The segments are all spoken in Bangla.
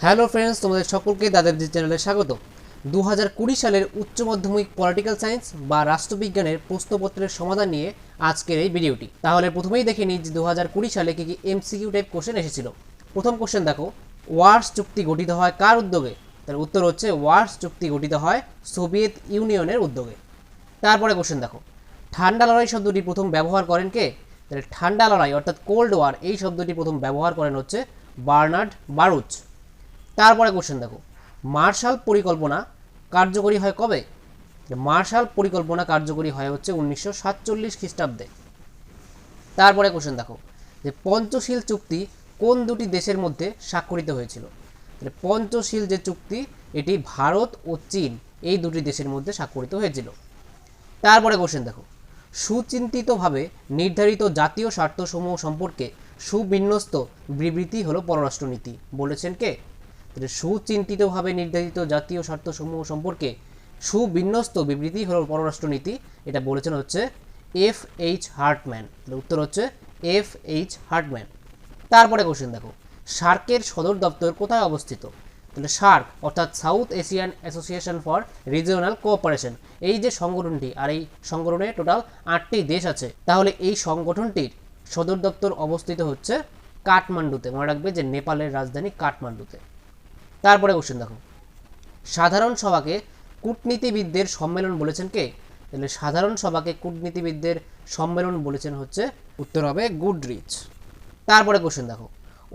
হ্যালো ফ্রেন্ডস, তোমাদের সকলকে দাদাজি চ্যানেলে স্বাগত। দু হাজার কুড়ি সালের উচ্চ মাধ্যমিক পলিটিক্যাল সায়েন্স বা রাষ্ট্রবিজ্ঞানের প্রশ্নপত্রের সমাধান নিয়ে আজকের এই ভিডিওটি। তাহলে প্রথমেই দেখে নিই যে দু হাজার কুড়ি সালে কী কী এমসিকিউ টাইপ কোশ্চেন এসেছিল। প্রথম কোশ্চেন দেখো, ওয়ার্স চুক্তি গঠিত হয় কার উদ্যোগে? তার উত্তর হচ্ছে ওয়ার্স চুক্তি গঠিত হয় সোভিয়েত ইউনিয়নের উদ্যোগে। তারপরে কোশ্চেন দেখো, ঠান্ডা লড়াই শব্দটি প্রথম ব্যবহার করেন কে? তাহলে ঠান্ডা লড়াই অর্থাৎ কোল্ড ওয়ার এই শব্দটি প্রথম ব্যবহার করেন হচ্ছে বার্নার্ড বারুচ। তারপরে কোশ্চেন দেখো। মার্শাল পরিকল্পনা কার্যকরী হয় কবে? মার্শাল পরিকল্পনা কার্যকরী হয় হচ্ছে উনিশশো সাতচল্লিশ খ্রিস্টাব্দে। তারপরে কোশ্চেন দেখো। যে পঞ্চশীল চুক্তি কোন দুটি দেশের মধ্যে স্বাক্ষরিত হয়েছিল? পঞ্চশীল যে চুক্তি, এটি ভারত ও চীন এই দুটি দেশের মধ্যে স্বাক্ষরিত হয়েছিল। তারপরে কোশ্চেন দেখো। সুচিন্তিতভাবে নির্ধারিত জাতীয় স্বার্থসমূহ সম্পর্কে সুবিন্যস্ত বিবৃতি হলো পররাষ্ট্রনীতি। বলেছেন কে? সুচিন্তিতভাবে নির্ধারিত জাতীয় স্বার্থসমূহ সম্পর্কে সুবিন্যস্ত বিবৃতি হলো পররাষ্ট্রনীতি। এটা বলেছেন হচ্ছে এফ এইচ হার্টম্যান। উত্তর হচ্ছে এফ এইচ হার্টম্যান। তারপরে কোশ্চেন দেখো সার্কের সদর দপ্তর কোথায় অবস্থিত? তাহলে সার্ক অর্থাৎ south Asian association for regional cooperation. এই যে সংগঠনটি আর এই সংগঠনে টোটাল আটটি দেশ আছে, তাহলে এই সংগঠনটির সদর দপ্তর অবস্থিত হচ্ছে কাঠমান্ডুতে। মনে রাখবে যে নেপালের রাজধানী কাঠমান্ডুতে। তারপরে কোশ্চেন দেখো। সাধারণ সভাকে কূটনীতিবিদদের সম্মেলন বলেছেন কে? তাহলে সাধারণ সভাকে কূটনীতিবিদদের সম্মেলন বলেছেন হচ্ছে উত্তর হবে গুডরিচ। তারপরে কোশ্চেন দেখো।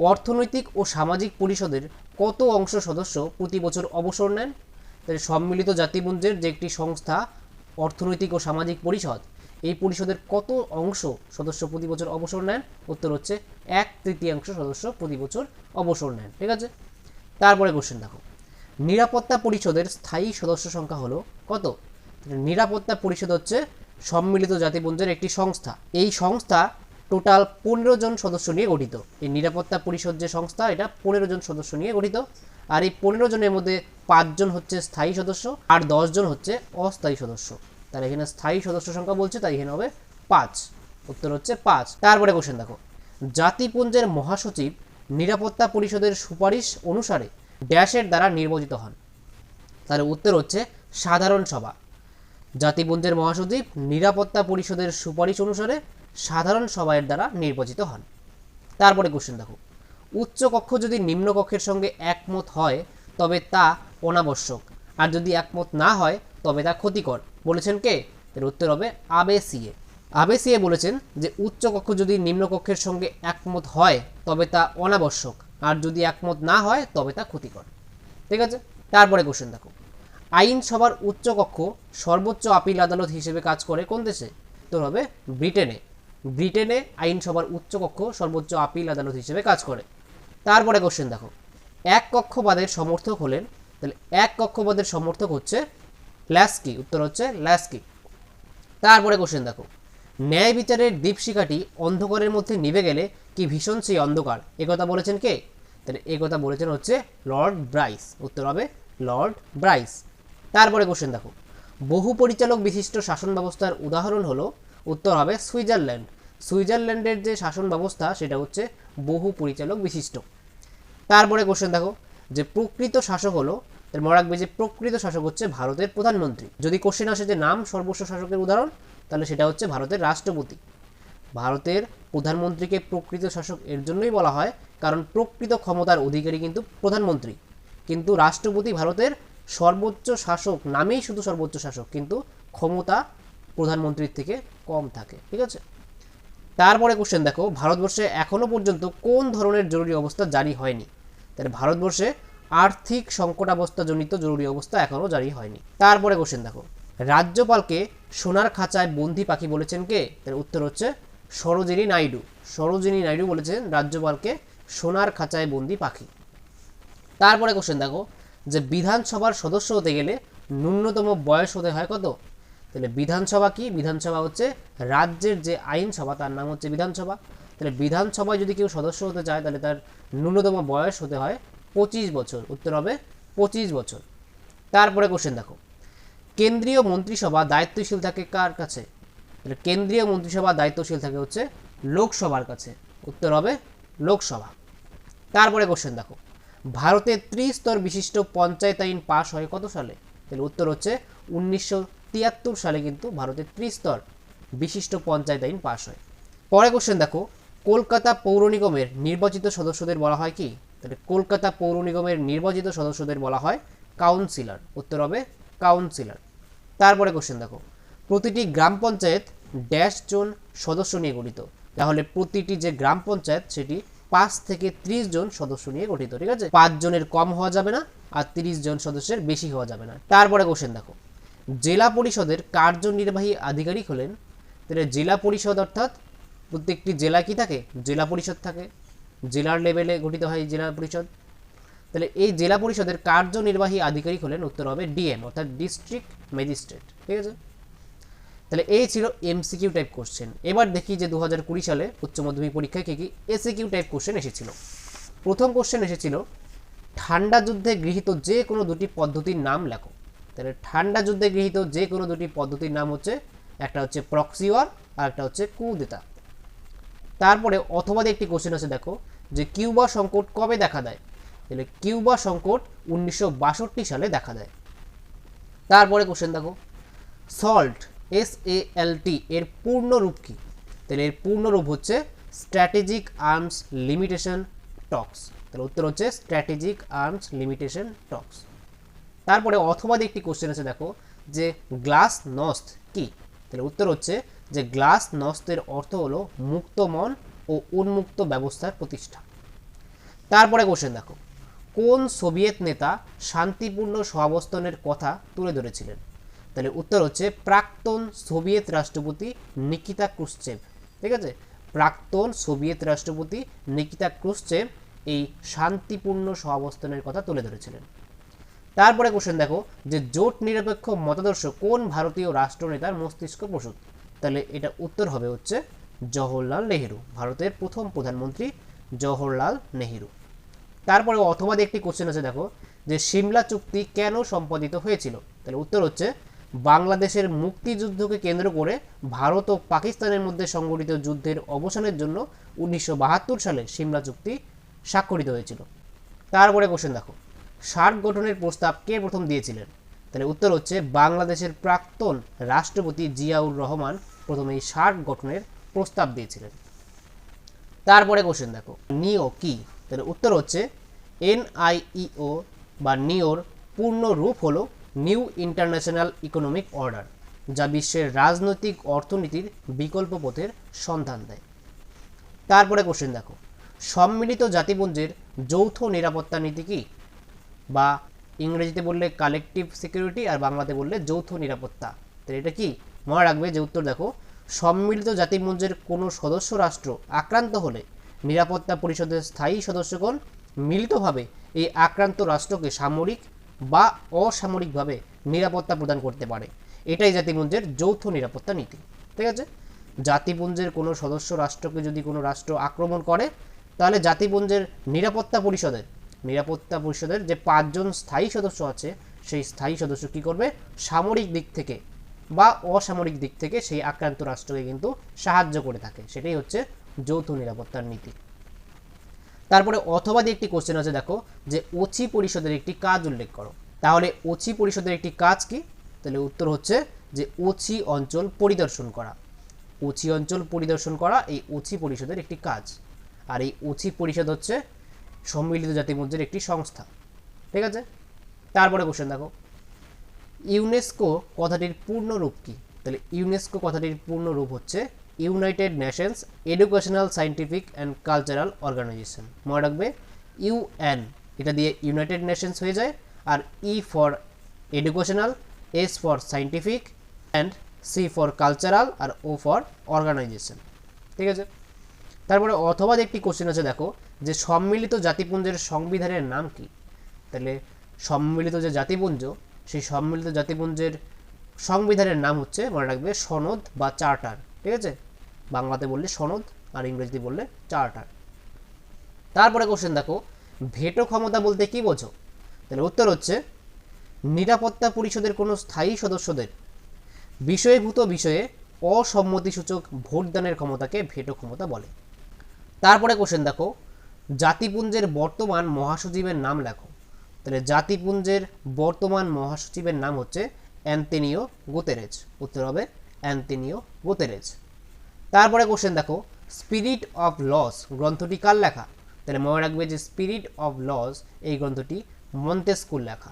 অর্থনৈতিক ও সামাজিক পরিষদের কত অংশ সদস্য প্রতি বছর অবসর নেন? তাহলে সম্মিলিত জাতিপুঞ্জের যে একটি সংস্থা, অর্থনৈতিক ও সামাজিক পরিষদ, এই পরিষদের কত অংশ সদস্য প্রতি বছর অবসর নেন? উত্তর হচ্ছে এক তৃতীয়াংশ সদস্য প্রতি বছর অবসর নেন। ঠিক আছে? তারপরে কোশ্চেন দেখো। নিরাপত্তা পরিষদের স্থায়ী সদস্য সংখ্যা হলো কত? নিরাপত্তা পরিষদ হচ্ছে সম্মিলিত জাতিপুঞ্জের একটি সংস্থা। এই সংস্থা টোটাল পনেরো জন সদস্য নিয়ে গঠিত। এই নিরাপত্তা পরিষদ যে সংস্থা, এটা পনেরো জন সদস্য নিয়ে গঠিত। আর এই পনেরো জনের মধ্যে পাঁচজন হচ্ছে স্থায়ী সদস্য আর দশজন হচ্ছে অস্থায়ী সদস্য। তার এখানে স্থায়ী সদস্য সংখ্যা বলছে, তাই এখানে হবে পাঁচ। উত্তর হচ্ছে পাঁচ। তারপরে কোশ্চেন দেখো। জাতিপুঞ্জের মহাসচিব নিরাপত্তা পরিষদের সুপারিশ অনুসারে ড্যাশের দ্বারা নির্বাচিত হন। তার উত্তর হচ্ছে সাধারণ সভা। জাতিপুঞ্জের মহাসচিব নিরাপত্তা পরিষদের সুপারিশ অনুসারে সাধারণ সভায়ের দ্বারা নির্বাচিত হন। তারপরে কোশ্চেন দেখো। উচ্চ কক্ষ যদি নিম্ন কক্ষের সঙ্গে একমত হয়, তবে তা অনাবশ্যক। আর যদি একমত না হয়, তবে তা ক্ষতিকর। বলেছেন কে? এর উত্তর হবে আবে আবেসিএ। আবেসিএ বলেছেন যে উচ্চ কক্ষ যদি নিম্ন কক্ষের সঙ্গে একমত হয়, তবে তা অনাবশ্যক। আর যদি একমত না হয়, তবে তা ক্ষতিকর। ঠিক আছে? তারপরে কোশ্চেন দেখো। আইনসভার উচ্চ কক্ষ সর্বোচ্চ আপিল আদালত হিসেবে কাজ করে কোন দেশে? তো হবে ব্রিটেনে। ব্রিটেনে আইনসভার উচ্চ কক্ষ সর্বোচ্চ আপিল আদালত হিসেবে কাজ করে। তারপরে কোশ্চেন দেখো। এক কক্ষবাদের সমর্থক হলেন, তাহলে এক কক্ষবাদের সমর্থক হচ্ছে ল্যাস্কি উত্তর হচ্ছে ল্যাস্কি তারপরে কোশ্চেন দেখো। ন্যায় বিচারের দীপশিখাটি অন্ধকারের মধ্যে নিভে গেলে কি ভীষণ সেই অন্ধকার? একথা বলেছেন কে? তাহলে একথা বলেছেন হচ্ছে লর্ড ব্রাইস। উত্তর হবে লর্ড ব্রাইস। তারপরে কোশ্চেন দেখো। বহু পরিচালক বিশিষ্ট শাসন ব্যবস্থার উদাহরণ হলো, উত্তর হবে সুইজারল্যান্ড। সুইজারল্যান্ডের যে শাসন ব্যবস্থা, সেটা হচ্ছে বহু পরিচালক বিশিষ্ট। তারপরে কোশ্চেন দেখো, যে প্রকৃত শাসক হলো মনে রাখবে যে প্রকৃত শাসক হচ্ছে ভারতের প্রধানমন্ত্রী। যদি কোশ্চেন আসে যে নাম সর্বস্ব শাসকের উদাহরণ তাহলে সেটা হচ্ছে ভারতের রাষ্ট্রপতি। ভারতের প্রধানমন্ত্রীকে প্রকৃত শাসক এর জন্যই বলা হয়, কারণ প্রকৃত ক্ষমতার অধিকারী কিন্তু প্রধানমন্ত্রী। কিন্তু রাষ্ট্রপতি ভারতের সর্বোচ্চ শাসক নামেই শুধু সর্বোচ্চ শাসক, কিন্তু ক্ষমতা প্রধানমন্ত্রীর থেকে কম থাকে, ঠিক আছে? তারপরে কোশ্চেন দেখো, ভারতবর্ষে এখনও পর্যন্ত কোন ধরনের জরুরি অবস্থা জারি হয়নি? তাহলে ভারতবর্ষে আর্থিক সংকটাবস্থাজনিত জরুরি অবস্থা এখনও জারি হয়নি। তারপরে কোশ্চেন দেখো, রাজ্যপালকে সোনার খাঁচায় বন্দি পাখি বলেছেন কে? তার উত্তর হচ্ছে সরোজিনী নাইডু। সরোজিনী নাইডু বলেছেন রাজ্যপালকে সোনার খাঁচায় বন্দি পাখি। তারপরে কোশ্চেন দেখো, যে বিধানসভার সদস্য হতে গেলে ন্যূনতম বয়স হতে হয় কত? তাহলে বিধানসভা কি? বিধানসভা হচ্ছে রাজ্যের যে আইনসভা, তার নাম হচ্ছে বিধানসভা। তাহলে বিধানসভায় যদি কেউ সদস্য হতে চায়, তাহলে তার ন্যূনতম বয়স হতে হয় পঁচিশ বছর। উত্তর হবে পঁচিশ বছর। তারপরে কোশ্চেন দেখো কেন্দ্রীয় মন্ত্রিসভা দায়িত্বশীল থাকে কার কাছে? তাহলে কেন্দ্রীয় মন্ত্রিসভা দায়িত্বশীল থাকে হচ্ছে লোকসভার কাছে। উত্তর হবে লোকসভা। তারপরে কোশ্চেন দেখো। ভারতের ত্রিস্তর বিশিষ্ট পঞ্চায়েত আইন পাশ হয় কত সালে? তাহলে উত্তর হচ্ছে উনিশশো তিয়াত্তর সালে কিন্তু ভারতের ত্রিস্তর বিশিষ্ট পঞ্চায়েত আইন পাশ হয়। পরে কোশ্চেন দেখো। কলকাতা পৌর নিগমের নির্বাচিত সদস্যদের বলা হয় কি? তাহলে কলকাতা পৌর নিগমের নির্বাচিত সদস্যদের বলা হয় কাউন্সিলর। উত্তর হবে কাউন্সিলর তারপরে কোশ্চেন দেখো। প্রতিটি গ্রাম পঞ্চায়েত ড্যাশ জন সদস্য নিয়ে গঠিত। তাহলে প্রতিটি যে গ্রাম পঞ্চায়েত, সেটি পাঁচ থেকে ত্রিশ জন সদস্য নিয়ে গঠিত, ঠিক আছে? পাঁচ জনের কম হওয়া যাবে না আর তিরিশ জন সদস্যের বেশি হওয়া যাবে না। তারপরে কোশ্চেন দেখো। জেলা পরিষদের কার্যনির্বাহী আধিকারিক হলেন। তাহলে জেলা পরিষদ অর্থাৎ প্রত্যেকটি জেলা কি থাকে? জেলা পরিষদ থাকে। জেলার লেভেলে গঠিত হয় জেলা পরিষদ। তাহলে এই জেলা পরিষদের কার্যনির্বাহী আধিকারিক হলেন উত্তর হবে ডিএম, অর্থাৎ ডিস্ট্রিক্ট ম্যাজিস্ট্রেট, ঠিক আছে? তাহলে এই ছিল এমসিকিউ টাইপ কোশ্চেন এবার দেখি যে দু সালে উচ্চ মাধ্যমিক পরীক্ষায় কী কী এসিকিউ টাইপ কোশ্চেন এসেছিল। প্রথম কোশ্চেন এসেছিল, ঠান্ডা যুদ্ধে গৃহীত যে কোনো দুটি পদ্ধতির নাম লেখো। তাহলে ঠান্ডা যুদ্ধে গৃহীত যে কোনো দুটি পদ্ধতির নাম হচ্ছে, একটা হচ্ছে প্রক্সি ওয়ার আর একটা হচ্ছে কুদেতা। তারপরে অথবা একটি কোশ্চেন আছে দেখো, যে কিউবা সংকট কবে দেখা দেয়? তাহলে কিউবা সংকট উনিশশো বাষট্টি সালে দেখা দেয়। তারপরে কোশ্চেন দেখো। সল্ট এস এ এল টি এর পূর্ণ রূপ কি? তাহলে এর পূর্ণ রূপ হচ্ছে স্ট্র্যাটেজিক আর্মস লিমিটেশন টক্স তাহলে উত্তর হচ্ছে স্ট্র্যাটেজিক আর্মস লিমিটেশন টক্স তারপরে অথবা একটি কোশ্চেন আছে দেখো, যে গ্লাস নস্ত কি? তাহলে উত্তর হচ্ছে যে গ্লাস নস্তের অর্থ হলো মুক্ত মন ও উন্মুক্ত ব্যবস্থার প্রতিষ্ঠা। তারপরে কোশ্চেন দেখো। কোন সোভিয়েত নেতা শান্তিপূর্ণ সহাবস্থানের কথা তুলে ধরেছিলেন? তাহলে উত্তর হচ্ছে প্রাক্তন সোভিয়েত রাষ্ট্রপতি নিকিতা ক্রুশ্চেভ। ঠিক আছে? প্রাক্তন সোভিয়েত রাষ্ট্রপতি নিকিতা ক্রুশ্চেভ এই শান্তিপূর্ণ সহাবস্থানের কথা তুলে ধরেছিলেন। তারপরে কোশ্চেন দেখো যে জোট নিরপেক্ষ মতাদর্শ কোন ভারতীয় রাষ্ট্রনেতার মস্তিষ্ক প্রসূত? তাহলে এটা উত্তর হবে হচ্ছে জওহরলাল নেহেরু, ভারতের প্রথম প্রধানমন্ত্রী জওহরলাল নেহেরু। তারপরে অথবা একটি কোশ্চেন আছে, দেখো, যে সিমলা চুক্তি কেন সম্পাদিত হয়েছিল? তাহলে উত্তর হচ্ছে, বাংলাদেশের মুক্তিযুদ্ধকে কেন্দ্র করে ভারত ও পাকিস্তানের মধ্যে সংগঠিত যুদ্ধের অবসানের জন্য উনিশশো বাহাত্তর সালে সিমলা চুক্তি স্বাক্ষরিত হয়েছিল। তারপরে কোশ্চেন দেখো, সার্ক গঠনের প্রস্তাব কে প্রথম দিয়েছিলেন? তাহলে উত্তর হচ্ছে, বাংলাদেশের প্রাক্তন রাষ্ট্রপতি জিয়াউর রহমান প্রথম এই সার্ক গঠনের প্রস্তাব দিয়েছিলেন। তারপরে কোশ্চেন দেখো নিও কি? তাহলে উত্তর হচ্ছে এনআইইও বা নিওর পূর্ণ রূপ হল নিউ ইন্টারন্যাশনাল ইকোনমিক অর্ডার, যা বিশ্বের রাজনৈতিক অর্থনীতির বিকল্প পথের সন্ধান দেয়। তারপরে কোশ্চেন দেখো, সম্মিলিত জাতিপুঞ্জের যৌথ নিরাপত্তা নীতি কি? বা ইংরেজিতে বললে কালেকটিভ সিকিউরিটি আর বাংলাতে বললে যৌথ নিরাপত্তা। তো এটা কি? মনে রাখবে যে উত্তর দেখো, সম্মিলিত জাতিপুঞ্জের কোনো সদস্য রাষ্ট্র আক্রান্ত হলে নিরাপত্তা পরিষদের স্থায়ী সদস্যগণ মিলিতভাবে এই আক্রান্ত রাষ্ট্রকে সামরিক বা অসামরিকভাবে নিরাপত্তা প্রদান করতে পারে। এটাই জাতিপুঞ্জের যৌথ নিরাপত্তা নীতি। ঠিক আছে? জাতিপুঞ্জের কোনো সদস্য রাষ্ট্রকে যদি কোনো রাষ্ট্র আক্রমণ করে, তাহলে জাতিপুঞ্জের নিরাপত্তা পরিষদের নিরাপত্তা পরিষদের যে পাঁচজন স্থায়ী সদস্য আছে, সেই স্থায়ী সদস্য কী করবে? সামরিক দিক থেকে বা অসামরিক দিক থেকে সেই আক্রান্ত রাষ্ট্রকে কিন্তু সাহায্য করে থাকে। সেটাই হচ্ছে যৌথ নিরাপত্তার নীতি। তারপরে অথবা একটি কোশ্চেন আছে, দেখো, যে ওচি পরিষদের একটি কাজ উল্লেখ করো। তাহলে ওচি পরিষদের একটি কাজ কি? তাহলে উত্তর হচ্ছে যে ওচি অঞ্চল পরিদর্শন করা। ওচি অঞ্চল পরিদর্শন করা এই ওচি পরিষদের একটি কাজ। আর এই ওচি পরিষদ হচ্ছে সম্মিলিত জাতিমঞ্চের একটি সংস্থা। ঠিক আছে? তারপরে কোশ্চেন দেখো। ইউনেস্কো কথাটির পূর্ণ রূপ কি? তাহলে ইউনেস্কো কথাটির পূর্ণ রূপ হচ্ছে United Nations educational scientific and cultural organisation মনে রাখবে ইউএন এটা দিয়ে ইউনাইটেড নেশনস হয়ে যায়, আর E for educational S for scientific and C for cultural R O for organisation ঠিক আছে? তারপরে অথবা একটি কোশ্চেন আছে, দেখো, যে সম্মিলিত জাতিপুঞ্জের সংবিধানের নাম কি? তাহলে সম্মিলিত যে জাতিপুঞ্জ, সেই সম্মিলিত জাতিপুঞ্জের সংবিধানের নাম হচ্ছে, মনে রাখবে, সনদ বা চার্টার। ঠিক আছে? বাংলাতে বললে সনদ আর ইংরেজিতে বললে চার্টার। তারপরে কোশ্চেন দেখো, ভেটো ক্ষমতা বলতে কি বোঝো? তাহলে উত্তর হচ্ছে, নিরাপত্তা পরিষদের কোনো স্থায়ী সদস্যদের বিষয়ভূত বিষয়ে অসম্মতিসূচক ভোটদানের ক্ষমতাকে ভেটো ক্ষমতা বলে। তারপরে কোশ্চেন দেখো, জাতিপুঞ্জের বর্তমান মহাসচিবের নাম লেখো। তাহলে জাতিপুঞ্জের বর্তমান মহাসচিবের নাম হচ্ছে অ্যান্তেনিও গোতেরেজ। উত্তর হবে অ্যান্তেনিও গোতেরেজ। তারপরে কোশ্চেন দেখো স্পিরিট অফ লস গ্রন্থটি কার লেখা? তাহলে মনে রাখবে যে স্পিরিট অফ লস এই গ্রন্থটি মন্তেস্কুর লেখা।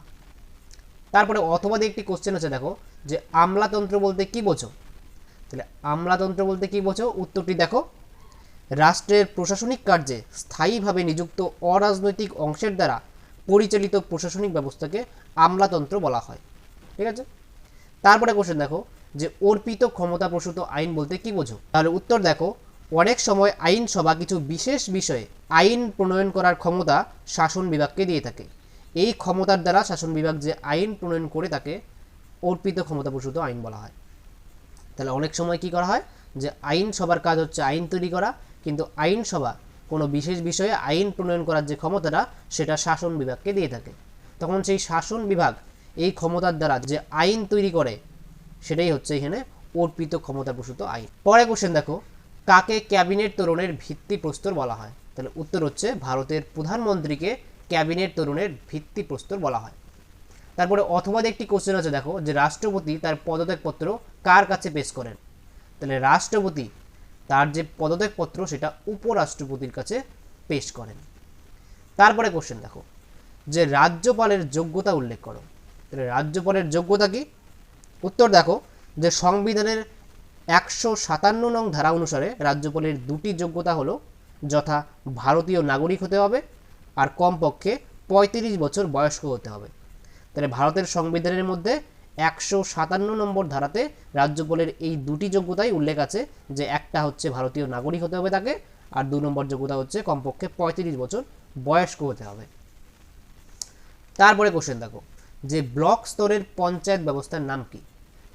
তারপরে অথবা একটি কোশ্চেন হচ্ছে দেখো, যে আমলাতন্ত্র বলতে কি বোঝো? তাহলে আমলাতন্ত্র বলতে কি বোঝো? উত্তরটি দেখো, রাষ্ট্রের প্রশাসনিক কার্যে স্থায়ীভাবে নিযুক্ত অরাজনৈতিক অংশের দ্বারা পরিচালিত প্রশাসনিক ব্যবস্থাকে আমলাতন্ত্র বলা হয়। ঠিক আছে? তারপরে কোশ্চেন দেখো যে অর্পিত ক্ষমতা প্রসূত আইন বলতে কি বোঝো? তাহলে উত্তর দেখো, অনেক সময় আইনসভা কিছু বিশেষ বিষয়ে আইন প্রণয়ন করার ক্ষমতা শাসন বিভাগকে দিয়ে থাকে। এই ক্ষমতার দ্বারা শাসন বিভাগ যে আইন প্রণয়ন করে তাকে অর্পিত ক্ষমতা প্রসূত আইন বলা হয়। তাহলে অনেক সময় কি করা হয়? যে আইনসভার কাজ হচ্ছে আইন তৈরি করা, কিন্তু আইনসভা কোনো বিশেষ বিষয়ে আইন প্রণয়ন করার যে ক্ষমতাটা, সেটা শাসন বিভাগকে দিয়ে থাকে। তখন সেই শাসন বিভাগ এই ক্ষমতার দ্বারা যে আইন তৈরি করে সেটাই হচ্ছে এখানে অর্পিত ক্ষমতা প্রসূত আইন। পরে কোশ্চেন দেখো, কাকে ক্যাবিনেট তরুণের ভিত্তি প্রস্তর বলা হয়? তাহলে উত্তর হচ্ছে ভারতের প্রধানমন্ত্রীকে ক্যাবিনেট তরুণের ভিত্তি প্রস্তর বলা হয়। তারপরে অথবা একটি কোশ্চেন আছে দেখো, যে রাষ্ট্রপতি তার পদত্যাগপত্র কার কাছে পেশ করেন? তাহলে রাষ্ট্রপতি তার যে পদত্যাগপত্র সেটা উপরাষ্ট্রপতির কাছে পেশ করেন। তারপরে কোশ্চেন দেখো, যে রাজ্যপালের যোগ্যতা উল্লেখ করো। তাহলে রাজ্যপালের যোগ্যতা কি? উত্তর দেখো, যে সংবিধানের একশো সাতান্ন নং ধারা অনুসারে রাজ্যপালের দুটি যোগ্যতা হলো যথা ভারতীয় নাগরিক হতে হবে আর কমপক্ষে পঁয়ত্রিশ বছর বয়স্ক হতে হবে। তাহলে ভারতের সংবিধানের মধ্যে একশো সাতান্ন নম্বর ধারাতে রাজ্যপালের এই দুটি যোগ্যতাই উল্লেখ আছে, যে একটা হচ্ছে ভারতীয় নাগরিক হতে হবে তাকে আর দু নম্বর যোগ্যতা হচ্ছে কমপক্ষে পঁয়ত্রিশ বছর বয়স্ক হতে হবে। তারপরে কোশ্চেন দেখো, যে ব্লক স্তরের পঞ্চায়েত ব্যবস্থার নাম কি?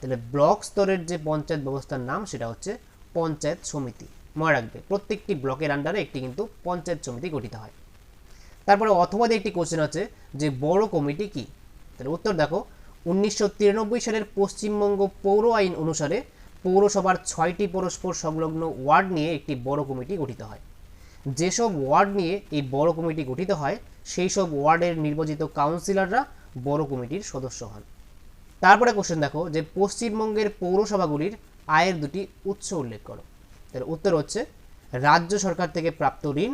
তাহলে ব্লক স্তরের যে পঞ্চায়েত ব্যবস্থার নাম সেটা হচ্ছে পঞ্চায়েত সমিতি। মনে রাখবে, প্রত্যেকটি ব্লকের আন্ডারে একটি কিন্তু পঞ্চায়েত সমিতি গঠিত হয়। তারপরে অথবা একটি কোশ্চেন আছে যে বড় কমিটি কি? তাহলে উত্তর দেখো, উনিশশো তিরানব্বই সালের পশ্চিমবঙ্গ পৌর আইন অনুসারে পৌরসভার ছয়টি পরস্পর সংলগ্ন ওয়ার্ড নিয়ে একটি বড় কমিটি গঠিত হয়। যেসব ওয়ার্ড নিয়ে এই বড় কমিটি গঠিত হয় সেই সব ওয়ার্ডের নির্বাচিত কাউন্সিলররা বড় কমিটির সদস্য হন। তারপরে কোশ্চেন দেখো যে পশ্চিমবঙ্গের পৌরসভাগুলির আয়ের দুটি উৎস উল্লেখ করো। তাহলে উত্তর হচ্ছে রাজ্য সরকার থেকে প্রাপ্ত ঋণ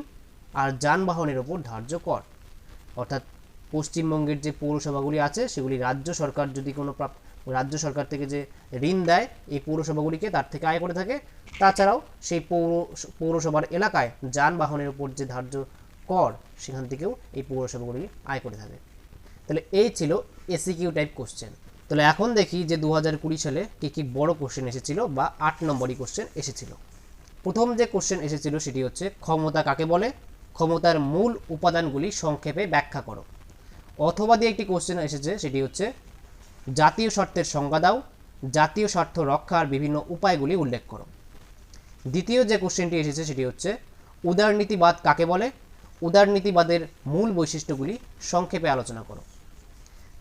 আর যানবাহনের ওপর ধার্য কর। অর্থাৎ পশ্চিমবঙ্গের যে পৌরসভাগুলি আছে, সেগুলি রাজ্য সরকার যদি কোনো রাজ্য সরকার থেকে যে ঋণ দেয়, এই পৌরসভাগুলিকে তার থেকে আয় করে থাকে। তাছাড়াও সেই পৌর, পৌরসভার এলাকায় যানবাহনের উপর যে ধার্য কর, সেখান থেকেও এই পৌরসভাগুলি আয় করে থাকে। তাহলে এই ছিল এসিকিউ টাইপ কোশ্চেন তাহলে এখন দেখি যে দু কুড়ি সালে কী কী বড় কোশ্চেন এসেছিল বা আট নম্বরই কোশ্চেন এসেছিল। প্রথম যে কোশ্চেন এসেছিল সেটি হচ্ছে, ক্ষমতা কাকে বলে? ক্ষমতার মূল উপাদানগুলি সংক্ষেপে ব্যাখ্যা করো। অথবা দিয়ে একটি কোশ্চেন এসেছে, সেটি হচ্ছে, জাতীয় স্বার্থের সংজ্ঞা দাও, জাতীয় স্বার্থ রক্ষার বিভিন্ন উপায়গুলি উল্লেখ করো। দ্বিতীয় যে কোশ্চেনটি এসেছে সেটি হচ্ছে, উদারনীতিবাদ কাকে বলে? উদারনীতিবাদের মূল বৈশিষ্ট্যগুলি সংক্ষেপে আলোচনা করো।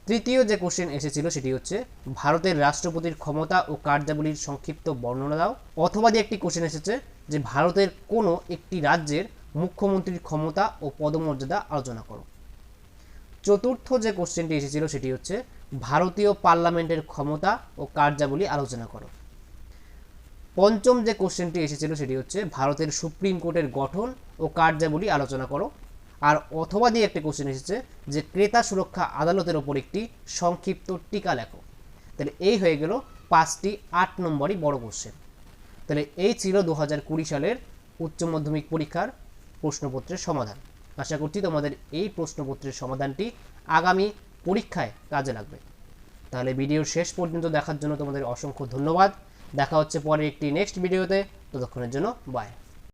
তৃতীয় যে কোশ্চেন এসেছিল সেটি হচ্ছে, ভারতের রাষ্ট্রপতির ক্ষমতা ও কার্যাবলীর সংক্ষিপ্ত বর্ণনা দাও। অথবা দিয়ে একটি কোশ্চেন এসেছে যে, ভারতের কোনো একটি রাজ্যের মুখ্যমন্ত্রীর ক্ষমতা ও পদমর্যাদা আলোচনা করো। চতুর্থ যে কোশ্চেনটি এসেছিল সেটি হচ্ছে, ভারতীয় পার্লামেন্টের ক্ষমতা ও কার্যাবলী আলোচনা করো। পঞ্চম যে কোশ্চেনটি এসেছিল সেটি হচ্ছে, ভারতের সুপ্রিম কোর্টের গঠন ও কার্যাবলী আলোচনা করো। আর অথবা দিয়ে একটি কোশ্চেন এসেছে যে ক্রেতা সুরক্ষা আদালতের ওপর একটি সংক্ষিপ্ত টিকা লেখো। তাহলে এই হয়ে গেল পাঁচটি আট নম্বরই বড় কোশ্চেন তাহলে এই ছিল দু হাজার কুড়ি সালের উচ্চ মাধ্যমিক পরীক্ষার প্রশ্নপত্রের সমাধান। আশা করছি তোমাদের এই প্রশ্নপত্রের সমাধানটি আগামী পরীক্ষায় কাজে লাগবে। তাহলে ভিডিওর শেষ পর্যন্ত দেখার জন্য তোমাদের অসংখ্য ধন্যবাদ। দেখা হচ্ছে পরে একটি নেক্সট ভিডিওতে ততক্ষণের জন্য বাই